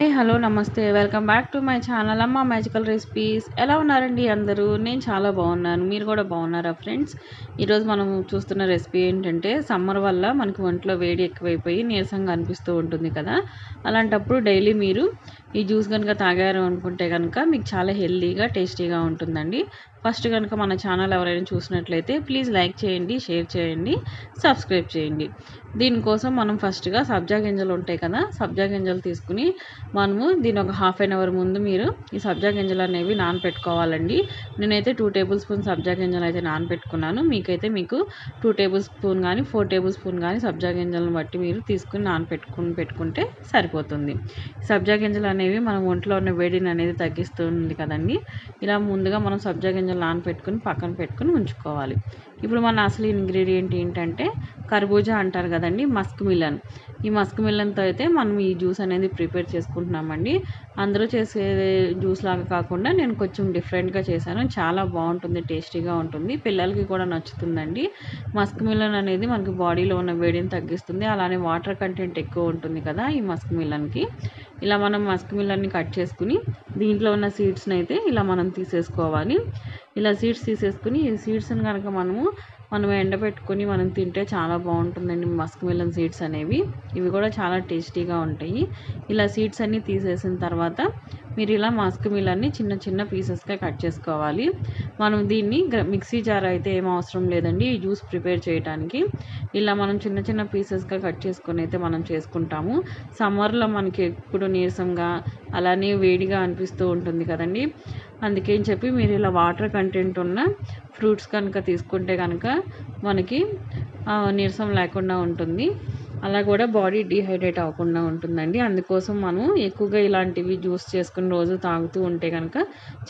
హే hello నమస్తే welcome back to my channel Amma magical recipes ఎలా ఉన్నారండి అందరూ? నేను చాలా బాగున్నాను. మీరు కూడా బాగున్నారా ఫ్రెండ్స్ ఈరోజు మనం చూస్తున్న రెసిపీ ఏంటంటే సమ్మర్ వల్ల మనకి ఒంట్లో వేడి ఎక్కువైపోయి నీరసంగా అనిపిస్తూ ఉంటుంది కదా. అలాంటప్పుడు డైలీ మీరు ఈ జ్యూస్ కనుక తాగారు అనుకుంటే కనుక మీకు చాలా హెల్తీగా టేస్టీగా ఉంటుందండి. ఫస్ట్ కనుక మన ఛానల్ ఎవరైనా చూసినట్లయితే ప్లీజ్ లైక్ చేయండి షేర్ చేయండి సబ్స్క్రైబ్ చేయండి. దీనికోసం మనం ఫస్ట్గా సబ్జా గింజలు ఉంటాయి కదా సబ్జా గింజలు తీసుకుని మనము దీని ఒక హాఫ్ అన్ అవర్ ముందు మీరు ఈ సబ్జా గింజలు అనేవి నానపెట్టుకోవాలండి. నేనైతే టూ టేబుల్ స్పూన్ సబ్జా గింజలు అయితే నానపెట్టుకున్నాను. మీకైతే మీకు టూ టేబుల్ స్పూన్ కానీ ఫోర్ టేబుల్ స్పూన్ కానీ సబ్జా గింజలను బట్టి మీరు తీసుకుని నానపెట్టుకుని పెట్టుకుంటే సరిపోతుంది. సబ్జా గింజలు అనేవి మన ఒంట్లో ఉన్న వేడిని అనేది తగ్గిస్తుంది కదండి. ఇలా ముందుగా మనం సబ్జా గింజలు నానపెట్టుకుని పక్కన పెట్టుకుని ఉంచుకోవాలి. ఇప్పుడు మన అసలు ఇంగ్రీడియంట్ ఏంటంటే కర్బూజా అంటారు కదండి మస్క్ మిలన్ ఈ మస్క్ మిలన్తో అయితే మనం ఈ జ్యూస్ అనేది ప్రిపేర్ చేసుకుంటున్నామండి. అందరూ చేసే జ్యూస్ లాగా కాకుండా నేను కొంచెం డిఫరెంట్గా చేశాను. చాలా బాగుంటుంది టేస్టీగా ఉంటుంది. పిల్లలకి కూడా నచ్చుతుందండి. మస్క్ మిలన్ అనేది మనకి బాడీలో ఉన్న వేడిని తగ్గిస్తుంది. అలానే వాటర్ కంటెంట్ ఎక్కువ ఉంటుంది కదా ఈ మస్క్ మిలన్కి ఇలా మనం మస్క్ మిలన్ని కట్ చేసుకుని దీంట్లో ఉన్న సీడ్స్ని అయితే ఇలా మనం తీసేసుకోవాలి. ఇలా సీడ్స్ తీసేసుకుని ఈ సీడ్స్ని కనుక మనము మనం ఎండబెట్టుకొని మనం తింటే చాలా బాగుంటుందండి మస్క్ మిలన్ సీడ్స్ అనేవి. ఇవి కూడా చాలా టేస్టీగా ఉంటాయి. ఇలా సీడ్స్ అన్నీ తీసేసిన తర్వాత మీరు ఇలా మస్క్ మిలన్ని చిన్న చిన్న పీసెస్గా కట్ చేసుకోవాలి. మనం దీన్ని మిక్సీ జార్ అయితే ఏం అవసరం లేదండి ఈ జ్యూస్ ప్రిపేర్ చేయడానికి ఇలా మనం చిన్న చిన్న పీసెస్గా కట్ చేసుకొని అయితే మనం చేసుకుంటాము. సమ్మర్లో మనకి ఎప్పుడు నీరసంగా అలానే వేడిగా అనిపిస్తూ ఉంటుంది కదండి. అందుకని చెప్పి మీరు ఇలా వాటర్ కంటెంట్ ఉన్న ఫ్రూట్స్ కనుక తీసుకుంటే కనుక మనకి నీరసం లేకుండా ఉంటుంది. అలా కూడా బాడీ డిహైడ్రేట్ అవ్వకుండా ఉంటుందండి. అందుకోసం మనం ఎక్కువగా ఇలాంటివి జ్యూస్ చేసుకుని రోజు తాగుతూ ఉంటే కనుక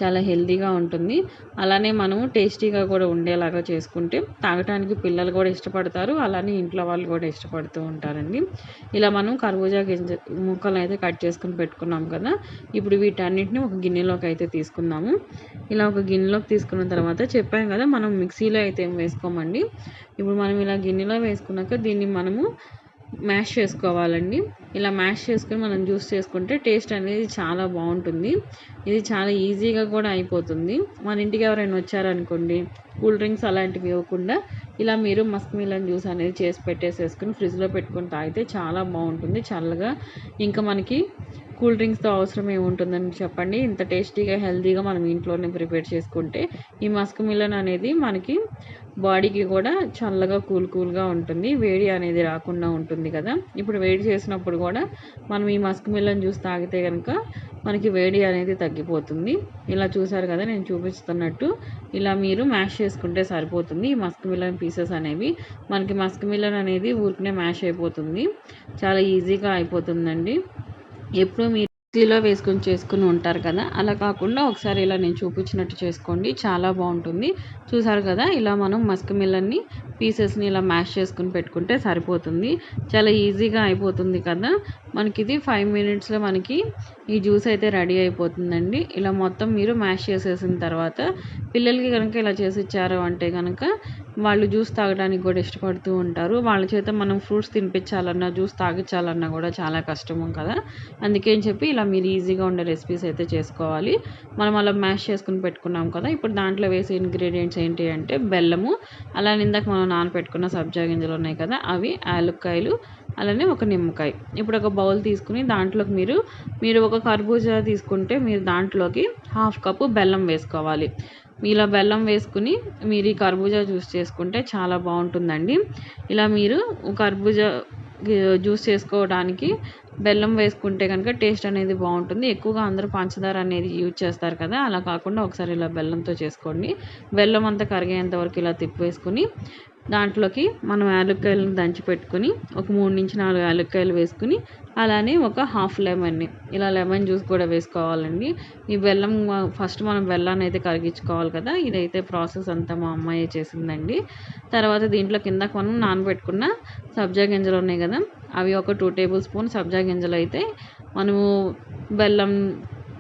చాలా హెల్తీగా ఉంటుంది. అలానే మనము టేస్టీగా కూడా ఉండేలాగా చేసుకుంటే తాగటానికి పిల్లలు కూడా ఇష్టపడతారు. అలానే ఇంట్లో వాళ్ళు కూడా ఇష్టపడుతూ ఉంటారండి. ఇలా మనం కర్బూజా గింజ ముక్కలు అయితే కట్ చేసుకుని పెట్టుకున్నాం కదా ఇప్పుడు వీటన్నిటిని ఒక గిన్నెలోకి అయితే తీసుకుందాము. ఇలా ఒక గిన్నెలోకి తీసుకున్న తర్వాత చెప్పాం కదా మనం మిక్సీలో అయితే ఏం వేసుకోమండి? ఇప్పుడు మనం ఇలా గిన్నెలో వేసుకున్నాక దీన్ని మనము మ్యాష్ చేసుకోవాలండి. ఇలా మ్యాష్ చేసుకొని మనం జ్యూస్ చేసుకుంటే టేస్ట్ అనేది చాలా బాగుంటుంది. ఇది చాలా ఈజీగా కూడా అయిపోతుంది. మన ఇంటికి ఎవరైనా వచ్చారనుకోండి కూల్ డ్రింక్స్ అలాంటివి ఇవ్వకుండా ఇలా మీరు మస్క్ మిలన్ జ్యూస్ అనేది చేసి పెట్టేసేసుకుని ఫ్రిడ్జ్లో పెట్టుకొని తాగితే చాలా బాగుంటుంది. చల్లగా ఇంకా మనకి కూల్ డ్రింక్స్తో అవసరం ఏముంటుందని చెప్పండి. ఇంత టేస్టీగా హెల్తీగా మనం ఇంట్లోనే ప్రిపేర్ చేసుకుంటే ఈ మస్క్ మిలన్ అనేది మనకి బాడీకి కూడా చల్లగా కూల్ కూల్గా ఉంటుంది. వేడి అనేది రాకుండా ఉంటుంది కదా. ఇప్పుడు వేడి చేసినప్పుడు కూడా మనం ఈ మస్క్ మిల్లని జ్యూస్ తాగితే కనుక మనకి వేడి అనేది తగ్గిపోతుంది. ఇలా చూసారు కదా నేను చూపిస్తున్నట్టు. ఇలా మీరు మ్యాష్ చేసుకుంటే సరిపోతుంది. ఈ మస్క్ మిలన్ పీసెస్ అనేవి మనకి మస్క్ మిల్లన్ అనేది ఊరికనే మ్యాష్ అయిపోతుంది. చాలా ఈజీగా అయిపోతుందండి. ఎప్పుడు మీరు మిక్సీలో వేసుకొని చేసుకుని ఉంటారు కదా. అలా కాకుండా ఒకసారి ఇలా నేను చూపించినట్టు చేసుకోండి. చాలా బాగుంటుంది. చూసారు కదా ఇలా మనం మస్క్ మిల్లన్ని పీసెస్ని ఇలా మ్యాష్ చేసుకుని పెట్టుకుంటే సరిపోతుంది. చాలా ఈజీగా అయిపోతుంది కదా. మనకి ఇది ఫైవ్ మినిట్స్లో మనకి ఈ జ్యూస్ అయితే రెడీ అయిపోతుందండి. ఇలా మొత్తం మీరు మ్యాష్ చేసేసిన తర్వాత పిల్లలకి కనుక ఇలా చేసి ఇచ్చారు అంటే కనుక వాళ్ళు జ్యూస్ తాగడానికి కూడా ఇష్టపడుతూ ఉంటారు. వాళ్ళ చేత మనం ఫ్రూట్స్ తినిపించాలన్నా జ్యూస్ తాగించాలన్నా కూడా చాలా కష్టము కదా. అందుకే అని చెప్పి ఇలా మీరు ఈజీగా ఉండే రెసిపీస్ అయితే చేసుకోవాలి. మనం అలా మ్యాష్ చేసుకుని పెట్టుకున్నాం కదా. ఇప్పుడు దాంట్లో వేసే ఇంగ్రీడియంట్స్ ఏంటి అంటే బెల్లము అలానే ఇందాక మనం నానపెట్టుకున్న సబ్జా గింజలు ఉన్నాయి కదా అవి యాలుక్కాయలు అలానే ఒక నిమ్మకాయ. ఇప్పుడు ఒక బౌల్ తీసుకుని దాంట్లోకి మీరు మీరు ఒక కర్బూజా తీసుకుంటే మీరు దాంట్లోకి హాఫ్ కప్పు బెల్లం వేసుకోవాలి. ఇలా బెల్లం వేసుకుని మీరు ఈ కర్బూజా జ్యూస్ చేసుకుంటే చాలా బాగుంటుందండి. ఇలా మీరు కర్బూజా జ్యూస్ చేసుకోవడానికి బెల్లం వేసుకుంటే కనుక టేస్ట్ అనేది బాగుంటుంది. ఎక్కువగా అందరూ పంచదార అనేది యూజ్ చేస్తారు కదా అలా కాకుండా ఒకసారి ఇలా బెల్లంతో చేసుకోండి. బెల్లం అంతా కరిగేంత వరకు ఇలా తిప్పేసుకుని దాంట్లోకి మనం యాలక్కాయలను దంచి పెట్టుకుని ఒక మూడు నుంచి నాలుగు యాలక్కాయలు వేసుకుని అలానే ఒక హాఫ్ లెమన్ని. ఇలా లెమన్ జ్యూస్ కూడా వేసుకోవాలండి. ఈ బెల్లం ఫస్ట్ మనం బెల్లాన్ని అయితే కరిగించుకోవాలి కదా. ఇదైతే ప్రాసెస్ అంతా మా అమ్మాయి చేసిందండి. తర్వాత దీంట్లో కిందకు మనం నానబెట్టుకున్న సబ్జా గింజలు ఉన్నాయి కదా. అవి ఒక టూ టేబుల్ స్పూన్ సబ్జా గింజలు అయితే మనము బెల్లం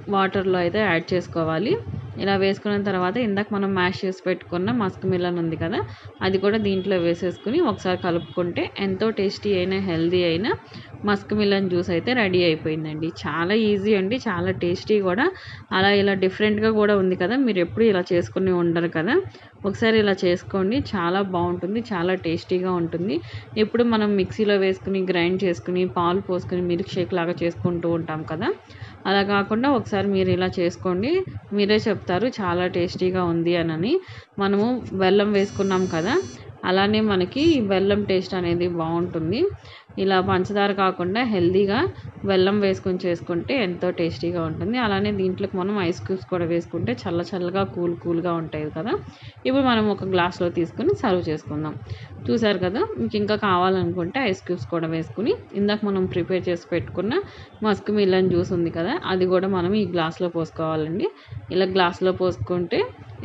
వాటర్లో అయితే యాడ్ చేసుకోవాలి. ఇలా వేసుకున్న తర్వాత ఇందాక మనం మ్యాష్ చేసి పెట్టుకున్న మస్క్ మిలన్ ఉంది కదా అది కూడా దీంట్లో వేసేసుకుని ఒకసారి కలుపుకుంటే ఎంతో టేస్టీ అయినా హెల్దీ అయినా మస్క్ మిల్లన్ జ్యూస్ అయితే రెడీ అయిపోయిందండి. చాలా ఈజీ అండి చాలా టేస్టీ కూడా. అలా ఇలా డిఫరెంట్గా కూడా ఉంది కదా మీరు ఎప్పుడు ఇలా చేసుకుని ఉండరు కదా. ఒకసారి ఇలా చేసుకోండి చాలా బాగుంటుంది చాలా టేస్టీగా ఉంటుంది. ఎప్పుడు మనం మిక్సీలో వేసుకుని గ్రైండ్ చేసుకుని పాలు పోసుకుని మిల్క్ షేక్ లాగా చేసుకుంటూ ఉంటాం కదా అలా కాకుండా ఒకసారి మీరు ఇలా చేసుకోండి. మీరే చెప్తారు చాలా టేస్టీగా ఉంది అని మనము బెల్లం వేసుకున్నాం కదా అలానే మనకి బెల్లం టేస్ట్ అనేది బాగుంటుంది. ఇలా పంచదార కాకుండా హెల్దీగా బెల్లం వేసుకొని చేసుకుంటే ఎంతో టేస్టీగా ఉంటుంది. అలానే దీంట్లోకి మనం ఐస్ క్యూబ్స్ కూడా వేసుకుంటే చల్ల చల్లగా కూల్ కూల్గా ఉంటాయి కదా. ఇప్పుడు మనం ఒక గ్లాస్లో తీసుకుని సర్వ్ చేసుకుందాం. చూసారు కదా మీకు ఇంకా కావాలనుకుంటే ఐస్ క్యూబ్స్ కూడా వేసుకుని ఇందాక మనం ప్రిపేర్ చేసి పెట్టుకున్న మస్క్ మిల్లన్ జ్యూస్ ఉంది కదా అది కూడా మనం ఈ గ్లాస్లో పోసుకోవాలండి. ఇలా గ్లాస్లో పోసుకుంటే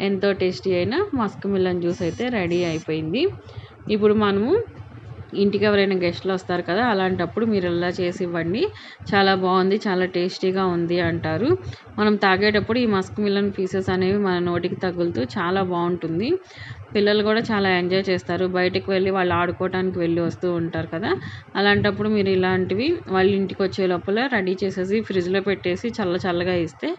ఎంతో టేస్టీ అయిన మస్క్ మిల్లన్ జ్యూస్ అయితే రెడీ అయిపోయింది. ఇప్పుడు మనము ఇంటికి ఎవరైనా గెస్ట్లు వస్తారు కదా అలాంటప్పుడు మీరు ఇలా చేసి ఇవ్వండి. చాలా బాగుంది చాలా టేస్టీగా ఉంది అంటారు. మనం తాగేటప్పుడు ఈ మస్క్ మిలన్ పీసెస్ అనేవి మన నోటికి తగులుతూ చాలా బాగుంటుంది. పిల్లలు కూడా చాలా ఎంజాయ్ చేస్తారు. బయటకు వెళ్ళి వాళ్ళు ఆడుకోవడానికి వెళ్ళి వస్తూ ఉంటారు కదా అలాంటప్పుడు మీరు ఇలాంటివి వాళ్ళ ఇంటికి వచ్చే లోపల రెడీ చేసేసి ఫ్రిడ్జ్లో పెట్టేసి చల్ల చల్లగా ఇస్తే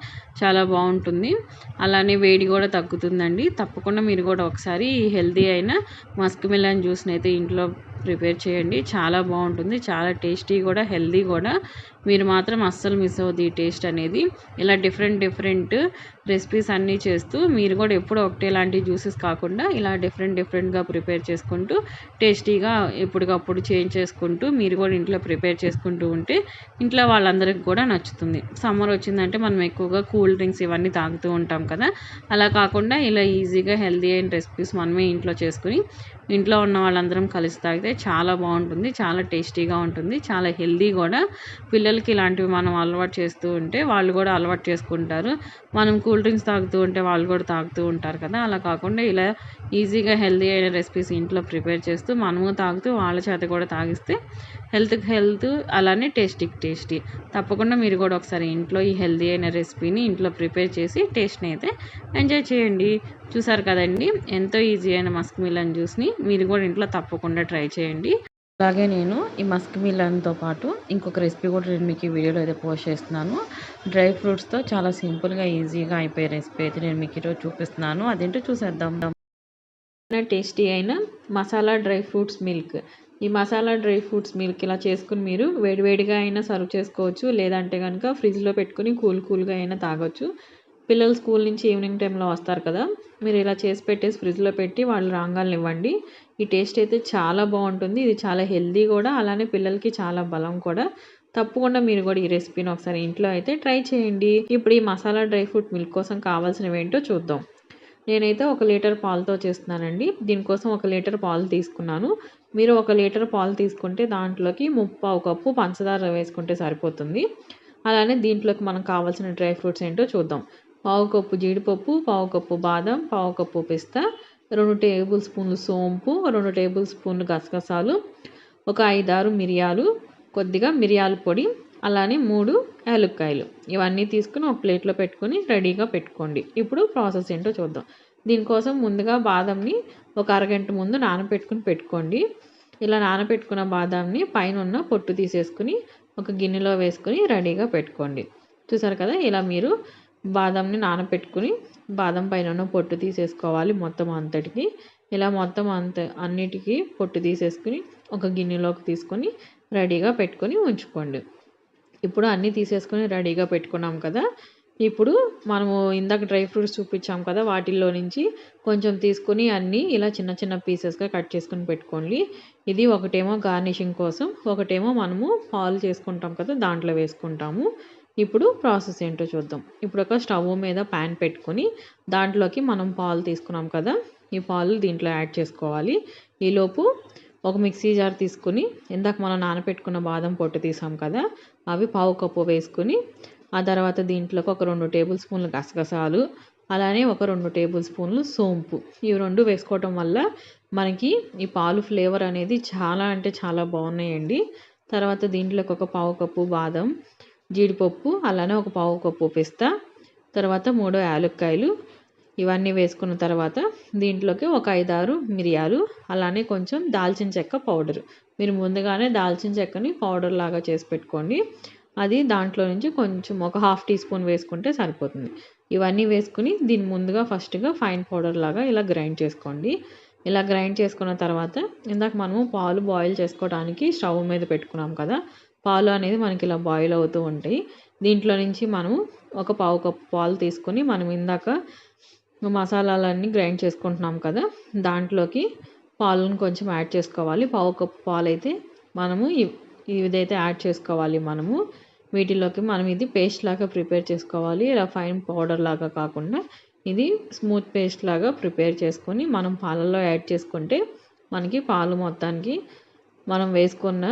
చాలా బాగుంటుంది. అలానే వేడి కూడా తగ్గుతుందండి. తప్పకుండా మీరు కూడా ఒకసారి హెల్దీ అయిన మస్క్ మిలన్ జ్యూస్ని అయితే ఇంట్లో ప్రిపేర్ చేయండి. చాలా బాగుంటుంది. చాలా టేస్టీ కూడా హెల్దీ కూడా. మీరు మాత్రం అస్సలు మిస్ అవ్వద్దు ఈ టేస్ట్ అనేది. ఇలా డిఫరెంట్ డిఫరెంట్ రెసిపీస్ అన్నీ చేస్తూ మీరు కూడా ఎప్పుడు ఒకటే లాంటి జ్యూసెస్ కాకుండా ఇలా డిఫరెంట్ డిఫరెంట్గా ప్రిపేర్ చేసుకుంటూ టేస్టీగా ఎప్పటికప్పుడు చేంజ్ చేసుకుంటూ మీరు కూడా ఇంట్లో ప్రిపేర్ చేసుకుంటూ ఉంటే ఇంట్లో వాళ్ళందరికీ కూడా నచ్చుతుంది. సమ్మర్ వచ్చిందంటే మనం ఎక్కువగా కూల్ డ్రింక్స్ ఇవన్నీ తాగుతూ ఉంటాం కదా. అలా కాకుండా ఇలా ఈజీగా హెల్దీ అయిన రెసిపీస్ మనమే ఇంట్లో చేసుకుని ఇంట్లో ఉన్న వాళ్ళందరం కలిసి తాగితే చాలా బాగుంటుంది చాలా టేస్టీగా ఉంటుంది చాలా హెల్దీ కూడా పిల్లలకి ఇలాంటివి మనం అలవాటు చేస్తూ ఉంటే వాళ్ళు కూడా అలవాటు చేసుకుంటారు. మనం కూల్ డ్రింక్స్ తాగుతూ ఉంటే వాళ్ళు కూడా తాగుతూ ఉంటారు కదా. అలా కాకుండా ఇలా ఈజీగా హెల్దీ అయిన రెసిపీస్ ఇంట్లో ప్రిపేర్ చేస్తూ మనము తాగుతూ వాళ్ళ చేత కూడా తాగిస్తే హెల్త్కి హెల్త్ అలానే టేస్టీకి టేస్టీ. తప్పకుండా మీరు కూడా ఒకసారి ఇంట్లో ఈ హెల్దీ అయిన రెసిపీని ఇంట్లో ప్రిపేర్ చేసి టేస్ట్ని అయితే ఎంజాయ్ చేయండి. చూసారు కదండి? ఎంతో ఈజీ అయిన మస్క్ మిలన్ జ్యూస్ని మీరు కూడా ఇంట్లో తప్పకుండా ట్రై చేయండి. అలాగే నేను ఈ మస్క్ మిలన్తో పాటు ఇంకొక రెసిపీ కూడా నేను మీకు ఈ వీడియోలో అయితే పోస్ట్ చేస్తున్నాను. డ్రై ఫ్రూట్స్తో చాలా సింపుల్గా ఈజీగా అయిపోయే రెసిపీ అయితే నేను మీకు ఈరోజు చూపిస్తున్నాను. అదేంటో చూసేద్దాం. టేస్టీ అయిన మసాలా డ్రై ఫ్రూట్స్ మిల్క్. ఈ మసాలా డ్రై ఫ్రూట్స్ మిల్క్ ఇలా చేసుకుని మీరు వేడివేడిగా అయినా సర్వ్ చేసుకోవచ్చు. లేదంటే కనుక ఫ్రిడ్జ్లో పెట్టుకుని కూల్ కూల్గా అయినా తాగొచ్చు. పిల్లలు స్కూల్ నుంచి ఈవినింగ్ టైంలో వస్తారు కదా మీరు ఇలా చేసి పెట్టేసి ఫ్రిడ్జ్లో పెట్టి వాళ్ళు రాగాలను ఇవ్వండి. ఈ టేస్ట్ అయితే చాలా బాగుంటుంది. ఇది చాలా హెల్దీ కూడా అలానే పిల్లలకి చాలా బలం కూడా. తప్పకుండా మీరు కూడా ఈ రెసిపీని ఒకసారి ఇంట్లో అయితే ట్రై చేయండి. ఇప్పుడు ఈ మసాలా డ్రై ఫ్రూట్ మిల్క్ కోసం కావాల్సినవి ఏంటో చూద్దాం. నేనైతే ఒక లీటర్ పాలతో చేస్తున్నానండి. దీనికోసం ఒక లీటర్ పాలు తీసుకున్నాను. మీరు ఒక లీటర్ పాలు తీసుకుంటే దాంట్లోకి ముప్పావు కప్పు పంచదార వేసుకుంటే సరిపోతుంది. అలానే దీంట్లోకి మనకు కావాల్సిన డ్రై ఫ్రూట్స్ ఏంటో చూద్దాం. పావు కప్పు జీడిపప్పు పావు కప్పు బాదం పావు కప్పు పిస్తా రెండు టేబుల్ స్పూన్లు సోంపు రెండు టేబుల్ స్పూన్లు గసగసాలు ఒక ఐదారు మిరియాలు కొద్దిగా మిరియాల పొడి అలానే మూడు యాలక్కాయలు. ఇవన్నీ తీసుకుని ఒక ప్లేట్లో పెట్టుకొని రెడీగా పెట్టుకోండి. ఇప్పుడు ప్రాసెస్ ఏంటో చూద్దాం. దీనికోసం ముందుగా బాదంని ఒక అరగంట ముందు నానబెట్టుకుని పెట్టుకోండి. ఇలా నానబెట్టుకున్న బాదంని పైన ఉన్న పొట్టు తీసేసుకుని ఒక గిన్నెలో వేసుకుని రెడీగా పెట్టుకోండి. చూసారు కదా ఇలా మీరు బాదంని నానబెట్టుకుని బాదం పైన ఉన్న పొట్టు తీసేసుకోవాలి మొత్తం అంతటికి. ఇలా మొత్తం అంత అన్నిటికీ పొట్టు తీసేసుకుని ఒక గిన్నెలోకి తీసుకొని రెడీగా పెట్టుకొని ఉంచుకోండి. ఇప్పుడు అన్నీ తీసేసుకొని రెడీగా పెట్టుకున్నాం కదా. ఇప్పుడు మనము ఇందాక డ్రై ఫ్రూట్స్ చూపించాం కదా వాటిల్లో నుంచి కొంచెం తీసుకొని అన్నీ ఇలా చిన్న చిన్న పీసెస్గా కట్ చేసుకొని పెట్టుకోండి. ఇది ఒకటేమో గార్నిషింగ్ కోసం ఒకటేమో మనము పాలు చేసుకుంటాం కదా దాంట్లో వేసుకుంటాము. ఇప్పుడు ప్రాసెస్ ఏంటో చూద్దాం. ఇప్పుడు ఒక స్టవ్ మీద ప్యాన్ పెట్టుకొని దాంట్లోకి మనం పాలు తీసుకున్నాం కదా ఈ పాలు దీంట్లో యాడ్ చేసుకోవాలి. ఈలోపు ఒక మిక్సీ జార్ తీసుకుని ఇందాక మనం నానపెట్టుకున్న బాదం పొట్టు తీసాం కదా అవి పావు కప్పు వేసుకుని ఆ తర్వాత దీంట్లోకి ఒక రెండు టేబుల్ స్పూన్లు గసగసాలు అలానే ఒక రెండు టేబుల్ స్పూన్లు సోంపు. ఇవి రెండు వేసుకోవటం వల్ల మనకి ఈ పాలు ఫ్లేవర్ అనేది చాలా అంటే చాలా బాగున్నాయండి. తర్వాత దీంట్లోకి ఒక పావు కప్పు బాదం జీడిపప్పు అలానే ఒక పావు కప్పు పిస్తా తర్వాత మూడు యాలక్కాయలు. ఇవన్నీ వేసుకున్న తర్వాత దీంట్లోకి ఒక ఐదారు మిరియాలు అలానే కొంచెం దాల్చిన చెక్క పౌడర్. మీరు ముందుగానే దాల్చిన చెక్కని పౌడర్ లాగా చేసి పెట్టుకోండి. అది దాంట్లో నుంచి కొంచెం ఒక హాఫ్ టీ స్పూన్ వేసుకుంటే సరిపోతుంది. ఇవన్నీ వేసుకుని దీన్ని ముందుగా ఫస్ట్గా ఫైన్ పౌడర్ లాగా ఇలా గ్రైండ్ చేసుకోండి. ఇలా గ్రైండ్ చేసుకున్న తర్వాత ఇందాక మనము పాలు బాయిల్ చేసుకోవడానికి స్టవ్ మీద పెట్టుకున్నాం కదా పాలు అనేది మనకి ఇలా బాయిల్ అవుతూ ఉంటాయి. దీంట్లో నుంచి మనము ఒక పావు కప్పు పాలు తీసుకొని మనం ఇందాక మసాలాలన్నీ గ్రైండ్ చేసుకుంటున్నాం కదా దాంట్లోకి పాలను కొంచెం యాడ్ చేసుకోవాలి. పావు కప్పు పాలు అయితే మనము ఇదైతే యాడ్ చేసుకోవాలి మనము. వీటిలోకి మనం ఇది పేస్ట్ లాగా ప్రిపేర్ చేసుకోవాలి. ఇలా ఫైన్ పౌడర్ లాగా కాకుండా ఇది స్మూత్ పేస్ట్ లాగా ప్రిపేర్ చేసుకొని మనం పాలల్లో యాడ్ చేసుకుంటే మనకి పాలు మొత్తానికి మనం వేసుకున్న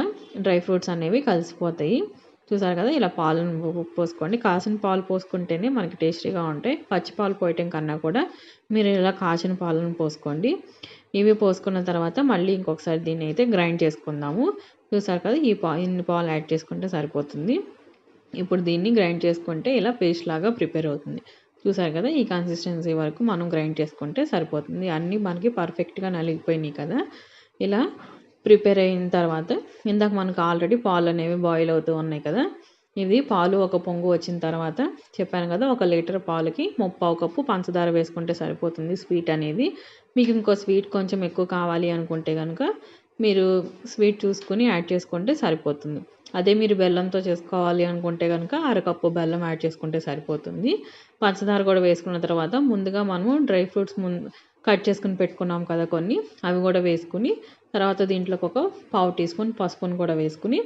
డ్రై ఫ్రూట్స్ అనేవి కలిసిపోతాయి. చూసారు కదా ఇలా పాలను పోసుకోండి. కాసిన పాలు పోసుకుంటేనే మనకి టేస్టీగా ఉంటాయి. పచ్చి పాలు పోయటం కన్నా కూడా మీరు ఇలా కాసిన పాలను పోసుకోండి. ఇవి పోసుకున్న తర్వాత మళ్ళీ ఇంకొకసారి దీన్ని అయితే గ్రైండ్ చేసుకుందాము. చూసారు కదా ఈ పా ఇన్ని పాలు యాడ్ చేసుకుంటే సరిపోతుంది. ఇప్పుడు దీన్ని గ్రైండ్ చేసుకుంటే ఇలా పేస్ట్ లాగా ప్రిపేర్ అవుతుంది. చూసారు కదా ఈ కన్సిస్టెన్సీ వరకు మనం గ్రైండ్ చేసుకుంటే సరిపోతుంది. అన్నీ మనకి పర్ఫెక్ట్గా నలిగిపోయినాయి కదా. ఇలా ప్రిపేర్ అయిన తర్వాత ఇందాక మనకు ఆల్రెడీ పాలు అనేవి బాయిల్ అవుతూ ఉన్నాయి కదా. ఇది పాలు ఒక పొంగు వచ్చిన తర్వాత చెప్పాను కదా ఒక లీటర్ పాలకి ముప్పావు కప్పు పంచదార వేసుకుంటే సరిపోతుంది స్వీట్ అనేది. మీకు ఇంకో స్వీట్ కొంచెం ఎక్కువ కావాలి అనుకుంటే కనుక మీరు స్వీట్ చూసుకుని యాడ్ చేసుకుంటే సరిపోతుంది. అదే మీరు బెల్లంతో చేసుకోవాలి అనుకుంటే కనుక అరకప్పు బెల్లం యాడ్ చేసుకుంటే సరిపోతుంది. పంచదార కూడా వేసుకున్న తర్వాత ముందుగా మనము డ్రై ఫ్రూట్స్ ముందు కట్ చేసుకుని పెట్టుకున్నాం కదా కొన్ని. అవి కూడా వేసుకుని తర్వాత దీంట్లోకి ఒక పావు టీ స్పూన్ పసుపును కూడా వేసుకుని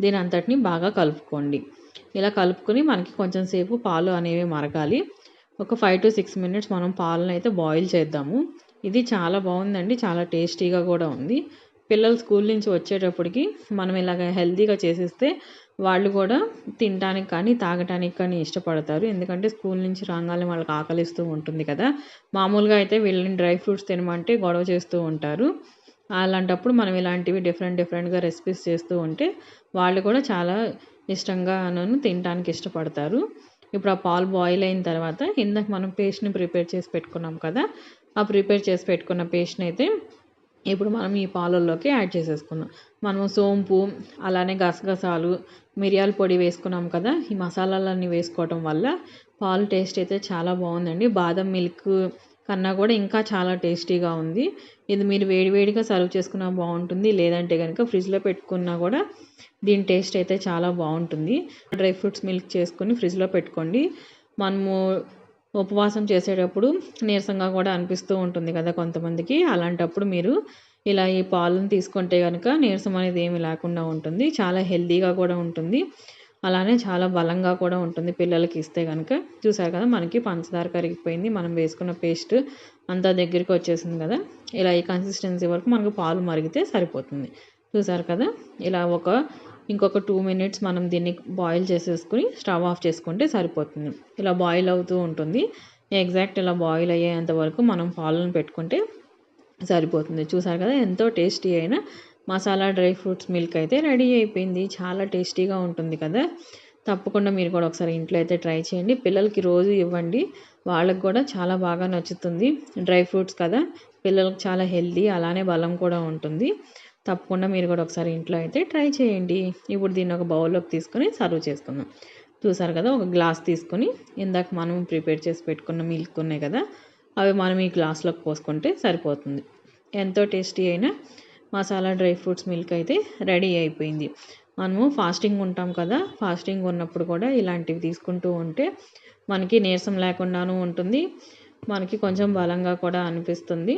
దీని అంతటిని బాగా కలుపుకోండి. ఇలా కలుపుకొని మనకి కొంచెం సేపు పాలు అనేవి మరగాలి. ఒక ఫైవ్ టు సిక్స్ మినిట్స్ మనం పాలను అయితే బాయిల్ చేద్దాము. ఇది చాలా బాగుందండి చాలా టేస్టీగా కూడా ఉంది. పిల్లలు స్కూల్ నుంచి వచ్చేటప్పటికి మనం ఇలాగ హెల్తీగా చేసేస్తే వాళ్ళు కూడా తినడానికి కానీ తాగటానికి కానీ ఇష్టపడతారు. ఎందుకంటే స్కూల్ నుంచి రాగానే వాళ్ళకి ఆకలిస్తూ ఉంటుంది కదా. మామూలుగా అయితే వీళ్ళని డ్రై ఫ్రూట్స్ తినమంటే గొడవ చేస్తూ ఉంటారు. అలాంటప్పుడు మనం ఇలాంటివి డిఫరెంట్ డిఫరెంట్గా రెసిపీస్ చేస్తూ ఉంటే వాళ్ళు కూడా చాలా ఇష్టంగా నన్ను తినడానికి ఇష్టపడతారు. ఇప్పుడు ఆ పాలు బాయిల్ అయిన తర్వాత ఇందాక మనం పేస్ట్ని ప్రిపేర్ చేసి పెట్టుకున్నాం కదా. ఆ ప్రిపేర్ చేసి పెట్టుకున్న పేస్ట్ని అయితే ఇప్పుడు మనం ఈ పాలల్లోకి యాడ్ చేసేసుకుందాం. మనము సోంపు అలానే గసగసాలు మిరియాల పొడి వేసుకున్నాం కదా ఈ మసాలాలన్నీ వేసుకోవటం వల్ల పాలు టేస్ట్ అయితే చాలా బాగుందండి. బాదం మిల్క్ కన్నా కూడా ఇంకా చాలా టేస్టీగా ఉంది. ఇది మీరు వేడివేడిగా సర్వ్ చేసుకున్నా బాగుంటుంది లేదంటే కనుక ఫ్రిడ్జ్లో పెట్టుకున్నా కూడా దీని టేస్ట్ అయితే చాలా బాగుంటుంది. డ్రై ఫ్రూట్స్ మిల్క్ చేసుకుని ఫ్రిడ్జ్లో పెట్టుకోండి. మనము ఉపవాసం చేసేటప్పుడు నీరసంగా కూడా అనిపిస్తూ ఉంటుంది కదా కొంతమందికి. అలాంటప్పుడు మీరు ఇలా ఈ పాలను తీసుకుంటే కనుక నీరసం అనేది ఏమి లేకుండా ఉంటుంది. చాలా హెల్దీగా కూడా ఉంటుంది. అలానే చాలా బలంగా కూడా ఉంటుంది పిల్లలకి ఇస్తే కనుక చూసారు కదా మనకి పంచదార కరిగిపోయింది. మనం వేసుకున్న పేస్ట్ అంతా దగ్గరికి వచ్చేసింది కదా. ఇలా ఈ కన్సిస్టెన్సీ వరకు మనకు పాలు మరిగితే సరిపోతుంది. చూసారు కదా? ఇలా ఒక ఇంకొక టూ మినిట్స్ మనం దీన్ని బాయిల్ చేసేసుకుని స్టవ్ ఆఫ్ చేసుకుంటే సరిపోతుంది. ఇలా బాయిల్ అవుతూ ఉంటుంది. ఎగ్జాక్ట్ ఇలా బాయిల్ అయ్యేంత వరకు మనం పాలను పెట్టుకుంటే సరిపోతుంది. చూసారు కదా ఎంతో టేస్టీ అయిన మసాలా డ్రై ఫ్రూట్స్ మిల్క్ అయితే రెడీ అయిపోయింది. చాలా టేస్టీగా ఉంటుంది కదా. తప్పకుండా మీరు కూడా ఒకసారి ఇంట్లో అయితే ట్రై చేయండి. పిల్లలకి రోజు ఇవ్వండి. వాళ్ళకి కూడా చాలా బాగా నచ్చుతుంది. డ్రై ఫ్రూట్స్ కదా పిల్లలకు చాలా హెల్దీ అలానే బలం కూడా ఉంటుంది. తప్పకుండా మీరు కూడా ఒకసారి ఇంట్లో అయితే ట్రై చేయండి. ఇప్పుడు దీన్ని ఒక బౌల్లోకి తీసుకొని సర్వ్ చేసుకుందాం. చూసారు కదా ఒక గ్లాస్ తీసుకొని ఇందాక మనం ప్రిపేర్ చేసి పెట్టుకున్న మిల్క్ ఉన్నాయి కదా అవి మనం ఈ గ్లాస్లోకి పోసుకుంటే సరిపోతుంది. ఎంతో టేస్టీ అయిన మసాలా డ్రై ఫ్రూట్స్ మిల్క్ అయితే రెడీ అయిపోయింది. మనము ఫాస్టింగ్ ఉంటాం కదా ఫాస్టింగ్ ఉన్నప్పుడు కూడా ఇలాంటివి తీసుకుంటూ ఉంటే మనకి నీరసం లేకుండాను ఉంటుంది. మనకి కొంచెం బలంగా కూడా అనిపిస్తుంది.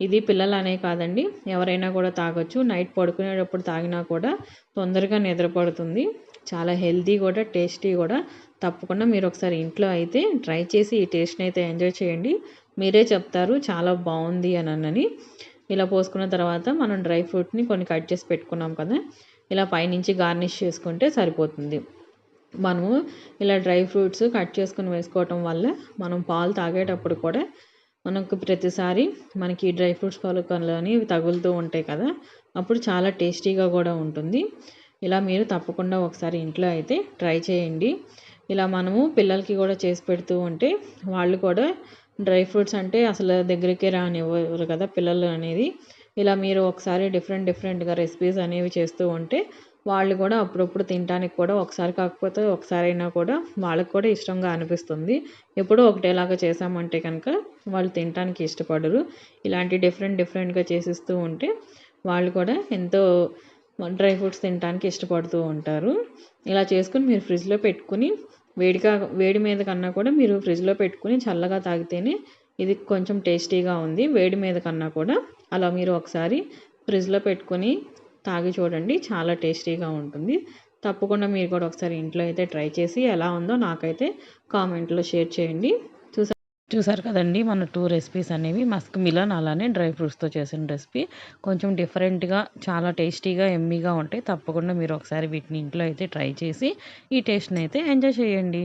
ఇది పిల్లలనే కాదండి. ఎవరైనా కూడా తాగొచ్చు. నైట్ పడుకునేటప్పుడు తాగినా కూడా తొందరగా నిద్రపడుతుంది. చాలా హెల్తీ కూడా టేస్టీ కూడా. తప్పకుండా మీరు ఒకసారి ఇంట్లో అయితే ట్రై చేసి ఈ టేస్ట్ని అయితే ఎంజాయ్ చేయండి. మీరే చెప్తారు చాలా బాగుంది అని అన్నని. ఇలా పోసుకున్న తర్వాత మనం డ్రై ఫ్రూట్ని కొన్ని కట్ చేసి పెట్టుకున్నాం కదా ఇలా పైనుంచి గార్నిష్ చేసుకుంటే సరిపోతుంది. మనము ఇలా డ్రై ఫ్రూట్స్ కట్ చేసుకుని వేసుకోవటం వల్ల మనం పాలు తాగేటప్పుడు కూడా మనకు ప్రతిసారి మనకి డ్రై ఫ్రూట్స్ పలుకలని తగులుతూ ఉంటాయి కదా అప్పుడు చాలా టేస్టీగా కూడా ఉంటుంది. ఇలా మీరు తప్పకుండా ఒకసారి ఇంట్లో అయితే ట్రై చేయండి. ఇలా మనము పిల్లలకి కూడా చేసి పెడుతూ ఉంటే వాళ్ళు కూడా డ్రై ఫ్రూట్స్ అంటే అసలు దగ్గరికే రానివ్వరు కదా పిల్లలు అనేది. ఇలా మీరు ఒకసారి డిఫరెంట్ డిఫరెంట్గా రెసిపీస్ అనేవి చేస్తూ ఉంటే వాళ్ళు కూడా అప్పుడప్పుడు తినడానికి కూడా ఒకసారి కాకపోతే ఒకసారి అయినా కూడా వాళ్ళకి కూడా ఇష్టంగా అనిపిస్తుంది. ఎప్పుడూ ఒకటేలాగా చేసామంటే కనుక వాళ్ళు తినడానికి ఇష్టపడరు. ఇలాంటి డిఫరెంట్ డిఫరెంట్గా చేసిస్తూ ఉంటే వాళ్ళు కూడా ఎంతో డ్రై ఫ్రూట్స్ తినడానికి ఇష్టపడుతూ ఉంటారు. ఇలా చేసుకుని మీరు ఫ్రిడ్జ్లో పెట్టుకుని వేడిగా వేడి మీద కన్నా కూడా మీరు ఫ్రిడ్జ్లో పెట్టుకుని చల్లగా తాగితేనే ఇది కొంచెం టేస్టీగా ఉంది. వేడి మీద కన్నా కూడా అలా మీరు ఒకసారి ఫ్రిడ్జ్లో పెట్టుకొని తాగి చూడండి చాలా టేస్టీగా ఉంటుంది. తప్పకుండా మీరు కూడా ఒకసారి ఇంట్లో అయితే ట్రై చేసి ఎలా ఉందో నాకైతే కామెంట్లో షేర్ చేయండి. చూసా చూసారు కదండి మన టూ రెసిపీస్ అనేవి మస్క్ మిలన్ అలానే డ్రై ఫ్రూట్స్తో చేసిన రెసిపీ. కొంచెం డిఫరెంట్గా చాలా టేస్టీగా ఎమ్మీగా ఉంటాయి. తప్పకుండా మీరు ఒకసారి వీటిని ఇంట్లో అయితే ట్రై చేసి ఈ టేస్ట్ని అయితే ఎంజాయ్ చేయండి.